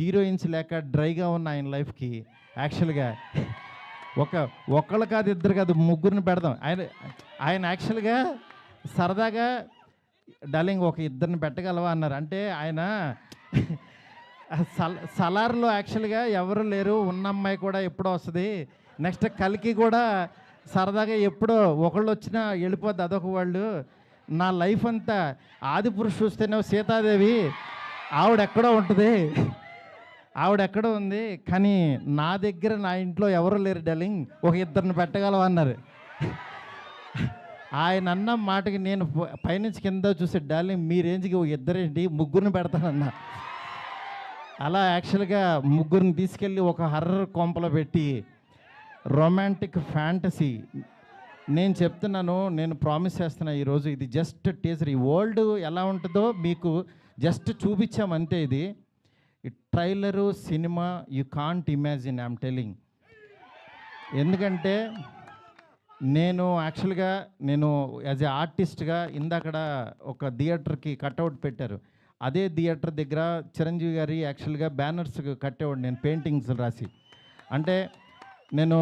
Heroines లేక డ్రైగా ఉన్న ఆయన లైఫ్కి యాక్చువల్గా ఒక ఒక్కళ్ళు కాదు ఇద్దరు కాదు ముగ్గురిని పెడదాం. ఆయన ఆయన యాక్చువల్గా సరదాగా డార్లింగ్ ఒక ఇద్దరిని పెట్టగలవా? అన్నారు. అంటే ఆయన సల్ సలార్లో యాక్చువల్గా ఎవరు లేరు ఉన్న అమ్మాయి కూడా ఎప్పుడో వస్తుంది. నెక్స్ట్ కలికి కూడా సరదాగా ఎప్పుడో ఒకళ్ళు వచ్చినా వెళ్ళిపోద్ది అదొక వాళ్ళు. నా లైఫ్ అంతా ఆది పురుషు చూస్తేనే సీతాదేవి ఆవిడ ఎక్కడో ఉంటుంది. ఆవిడ ఎక్కడ ఉంది కానీ నా దగ్గర నా ఇంట్లో ఎవరు లేరు డలింగ్ ఒక ఇద్దరిని పెట్టగలవా అన్నారు. ఆయన అన్న మాటకి నేను పైనుంచి కింద చూసే డార్లింగ్ మీ రేంజ్కి ఒక ఇద్దరేంటి? ముగ్గురిని పెడతానన్నా. అలా యాక్చువల్గా ముగ్గురిని తీసుకెళ్ళి ఒక హర్రర్ కొంపలో పెట్టి రొమాంటిక్ ఫ్యాంటసీ. నేను చెప్తున్నాను నేను ప్రామిస్ చేస్తున్నా ఈరోజు ఇది జస్ట్ టీజర్. ఈ వరల్డ్ ఎలా ఉంటుందో మీకు జస్ట్ చూపించాం అంతే ఇది. ఈ trailer cinema you can't imagine I'm telling ఎందుకంటే నేను యాక్చువల్గా నేను యాజ్ ఏ ఆర్టిస్ట్గా ఇందాకడ ఒక థియేటర్కి కట్అవుట్ పెట్టారు. అదే థియేటర్ దగ్గర చిరంజీవి గారి యాక్చువల్గా బ్యానర్స్ కట్టేవాడు నేను పెయింటింగ్స్ రాసి. అంటే నేను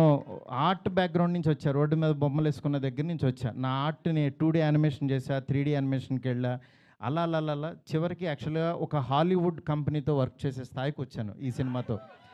ఆర్ట్ బ్యాక్గ్రౌండ్ నుంచి వచ్చా రోడ్డు మీద బొమ్మలు వేసుకున్న దగ్గర నుంచి వచ్చా. నా ఆర్ట్ని టూ డీ యానిమేషన్ చేశా త్రీ డీ యానిమేషన్కి వెళ్ళా అలా అలా అలా చివరికి యాక్చువల్గా ఒక హాలీవుడ్ కంపెనీతో వర్క్ చేసే స్థాయికి వచ్చాను ఈ సినిమాతో.